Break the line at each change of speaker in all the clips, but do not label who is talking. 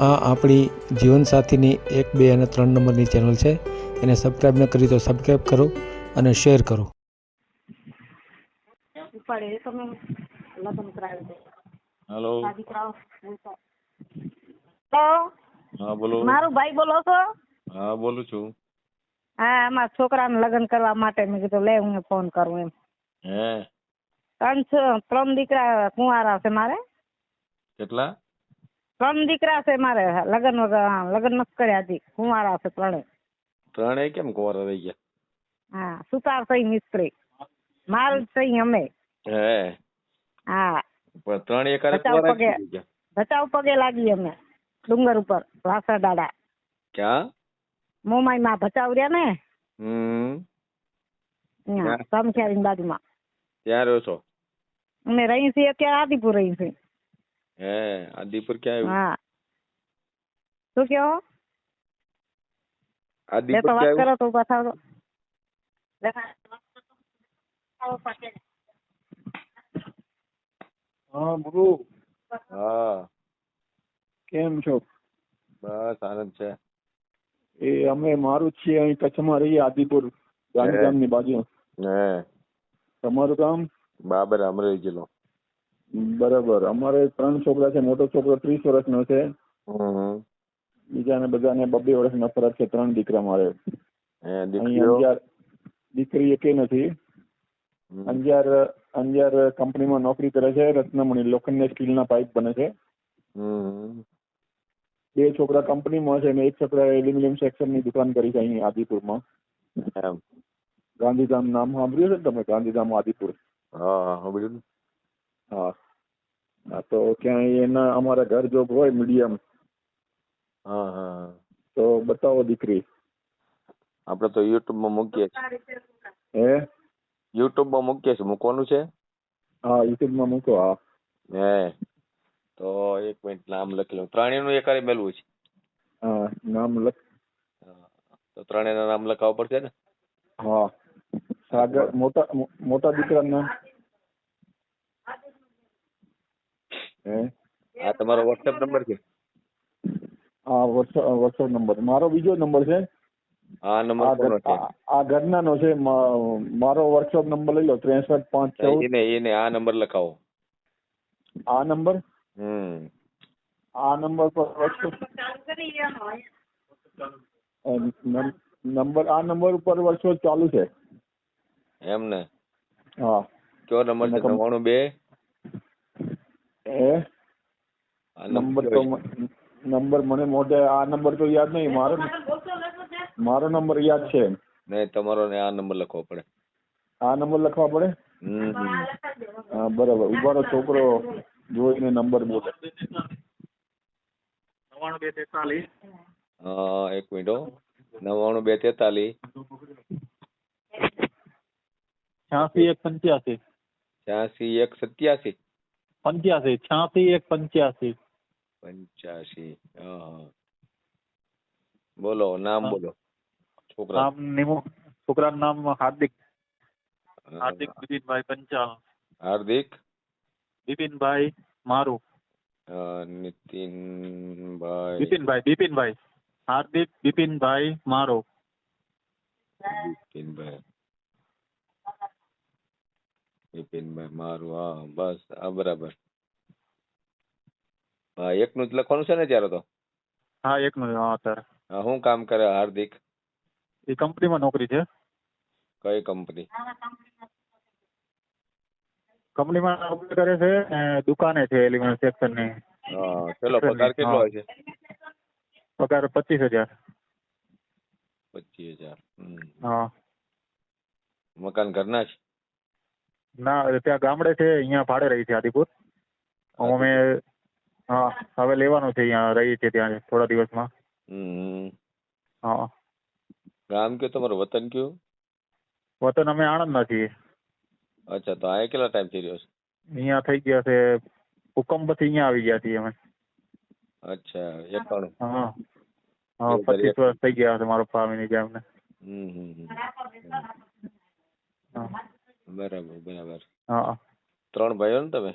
આ આપણી જીવનસાથીની એક બે અને ત્રણ નંબરની ચેનલ છે. એને સબસ્ક્રાઈબ ન કરી તો સબસ્ક્રાઈબ કરો અને શેર કરો.
હેલો. હા બોલો.
મારું ભાઈ બોલો છો?
હા બોલું છું.
હા અમારા છોકરાને લગ્ન કરવા માટે મેં કીધું લે હું ફોન કરું એમ.
હે?
ત્રણ છ- ત્રણ દીકરા કુંવારા છે મારે.
કેટલા?
ત્રણ દીકરા છે મારે. લગ્ન લગ્ન નથી કર્યા હજી. કુંવારા છે ત્રણે.
ત્રણેય કેમ કુંવારા રહી ગયા?
હા સુતાર થઈ મિસ્ત્રી. માલ થઈ અમે.
હે.
હા.
પણ ત્રણ એકારે કુંવારા
પગે.
કેમ ગયા?
બચાવ પગે લાગી અમે. ડુંગર ઉપર વાસા દાડા.
ક્યાં?
મોમાઈ માં ભચાવ રહ્યા ને?
હમ.
સમખ્યારી બાજુમાં.
ત્યાં રહ્યો છો?
અમે રહી છીએ અત્યારે આદિપુર રહી છીએ.
હે આદિપુર ક્યાં આવ્યું?
હા. શું કહો
આદિપુર ક્યાં
કરો તો ઊભા થાવ તો.
હા ગુરુ
હા.
કેમ છો?
બસ આનંદ છે.
એ અમે મારું જ છીએ અહીં કચ્છમાં રહીએ આદિપુર ગાંધીધામની બાજુ
હે.
તમારું કામ
બાબર અમરેલી જિલ્લો.
બરાબર. અમારે ત્રણ છોકરા છે મોટો છોકરો ત્રીસ વર્ષનો છે. બીજાને બધાને બબ્બે વર્ષનો ફરક છે ત્રણ દીકરા મારે. દીકરી એકે નથી. અંજાર અંજાર કંપનીમાં નોકરી કરે છે રત્નમણી લોખંડની સ્ટીલના પાઇપ બને છે. બે છોકરા કંપનીમાં છે અને એક છોકરા એલ્યુમિનિયમ સેક્શનની દુકાન કરી છે અહીં આદિપુરમાં. ગાંધીધામ નામ સાંભળ્યું છે ને તમે? ગાંધીધામ આદિપુર.
હા હા?
હા. હા તો ક્યાંય એના અમારા ઘર જોબ હોય મીડિયમ.
હા હા.
તો બતાવો દીકરી.
આપણે તો યુટ્યુબમાં મૂકીએ છીએ.
હે?
યુટ્યુબમાં મૂકીએ છીએ. મૂકવાનું છે?
હા યુટ્યુબમાં મૂકો હા.
હે. તો એક મિનિટ નામ લખી લઉં. ત્રણેયનું એકારે મેલવું છે.
હા નામ લખ.
તો ત્રણેયના નામ લખાવવા પડશે ને?
હા. સાગર મોટા મોટા દીકરાનું નામ હે?
આ તમારો વોટ્સએપ નંબર છે?
હા વોટ્સએપ વોટ્સઅપ નંબર મારો બીજો નંબર છે?
આ નંબર કોનો છે?
આ- ઘરનાનો છે. મારો વોટ્સઅપ નંબર લઈ લો ત્રેસઠ પાંચ ચૌદ.
એને એને આ નંબર લખાવો.
આ નંબર
હમ.
આ નંબર પર વોટ્સઅપ નંબર આ નંબર ઉપર વોટ્સઅપ ચાલુ છે.
એમ ને?
હા.
કયો નંબર છે? નવ્વાણું બે?
એ નંબર તો નંબર મને મોઢે આ નંબર તો યાદ નહીં. મારો મારો નંબર યાદ છે.
નહીં તમારો ને આ નંબર લખવો પડે.
આ નંબર લખવા પડે?
હમ હમ.
હા બરાબર. ઉભારો છોકરો જોઈને નંબર બોલે.
હા એક મિનિટ હો. નવ્વાણું બે તેતાલીસ.
છ્યાસી એક પંચ્યાસી.
છ્યાસી એક સત્યાસી.
પંચ્યાસી છ્યાસી એક પંચ્યાસી.
પંચ્યાસી. બોલો નામ બોલો છોકરા.
નામ નિમો છોકરાનું નામ હાર્દિક. હાર્દિક બિપિનભાઈ પંચાલ.
હાર્દિક?
બિપિનભાઈ મારું.
નીતિનભાઈ.
બિપિનભાઈ બિપિનભાઈ હાર્દિક બિપિનભાઈ મારો.
બિપિનભાઈ બિપિનભાઈ મારું હા બસ હા બરાબર હા એકનું જ લખવાનું છે ને ત્યારે તો
હા એકનું હા સર
હા શું કામ કરે હાર્દિક
એ કંપનીમાં નોકરી છે
કઈ કંપની
કંપનીમાં નોકરી કરે છે અને દુકાને છે એલિમેન્ટ સેક્શનની
હા ચલો પગાર કેટલો હોય છે
પગાર પચીસ હજાર
પચીસ હજાર હમ.
હા
મકાન ઘરના છે
ના ત્યાં ગામડે છે અહીંયા ભાડે રહી છે આદિપુર અમે હા હવે લેવાનું છે અહીંયા રહી છે ત્યાં થોડા દિવસમાં
હમ
હા
ગામ કયો તમારું વતન કયું
વતન અમે આણંદના છીએ
અચ્છા તો અહીંયા કેટલા ટાઈમ થઈ રહ્યો છે
અહીંયા થઈ ગયા છે હુકમ પછી અહીંયા આવી ગયા છીએ અમે
અચ્છા એકાણું
હા હા
એવું
પચીસ
કરીએ.
વર્ષ થઈ ગયા છે મારો ફામીની જેમ ને
હમ હમ હમ.
હા
બરાબર બરાબર.
હા.
ત્રણ ભાઈઓ ને તમે?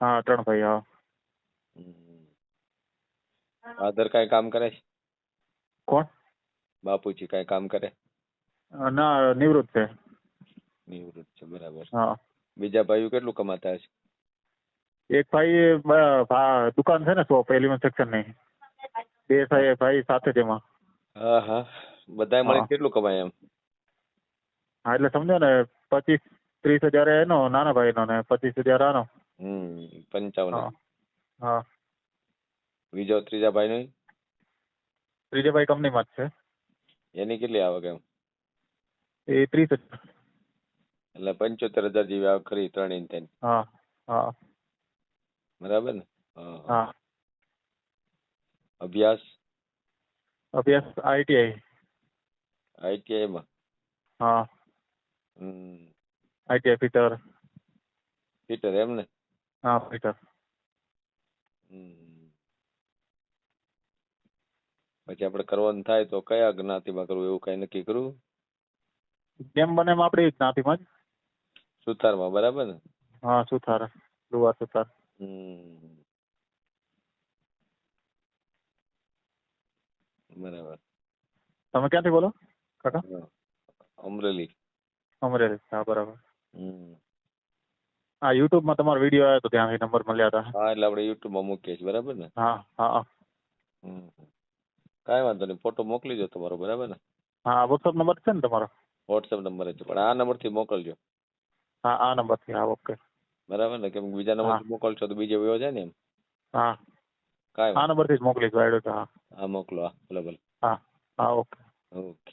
હા ત્રણ ભાઈ હા.
હમ. આધાર કાંઈ કામ કરે છે?
કોણ?
બાપુજી કાંઈ કામ કરે?
અ, ના નિવૃત્ત છે.
નિવૃત્ત છે બરાબર.
હા.
બીજા ભાઈઓ કેટલું કમાતા હશે?
એક ભાઈ બ- ભા- દુકાન છે ને શોપ એલિવન સેક્શનની. બે ભાઈ ભાઈ સાથે જ એમાં.
હા હા. બધાય મળીને
હા.
કેટલું કમાય એમ?
હા એટલે સમજો ને પચીસ ત્રીસ હજાર એનો નાના ભાઈનો ને પચીસ હજાર આનો.
હમ પંચાવન.
હા
બીજો ત્રીજા ભાઈનો?
ત્રીજા ભાઈ કંપનીમાં જ છે.
એની કેટલી આવક એમ?
એ ત્રીસ
એટલે પંચોતેર હજાર જેવી આવક ખરી ત્રણેય થઈને
હા હા.
બરાબર ને? હા.
હા.
અભ્યાસ?
અભ્યાસ આઈટીઆઈ
આઈટીઆઈ માં
હા. ITI fitter.
ફીટર એમ ને?
હા ફિટર.
પછી આપણે કરવાનું થાય તો કયા જ્ઞાતિમાં કરવું એવું કઈ નક્કી કરવું
જેમ બને એમ આપણી જ્ઞાતિમાં જ.
સુથારમાં બરાબર ને?
હા સુથાર લુવા સુથાર.
હમ. બરાબર.
તમે ક્યાંથી બોલો કાકા.
અમરેલી.
અમરેલી હા બરાબર. હા યુટ્યુબમાં તમારો વીડિયો આવ્યો તો ત્યાંથી નંબર મળ્યા હતા.
હા એટલે આપણે યુટ્યુબમાં મૂકીએ છીએ બરાબર ને?
હા હા
કાંઈ વાંધો નહીં ફોટો મોકલીજો તમારો બરાબર ને?
હા વોટ્સઅપ નંબર છે ને તમારો?
વોટ્સઅપ નંબર છે પણ આ નંબરથી મોકલજો.
હા આ નંબરથી હા ઓકે.
બરાબર ને? કેમ બીજા નંબરથી મોકલશો તો બીજે વયો જાય ને એમ?
હા.
કાંઈ
આ નંબરથી જ મોકલીશ આઈડો હા.
હા મોકલો હા. ભલે ભલે.
હા હા ઓકે.
ઓકે.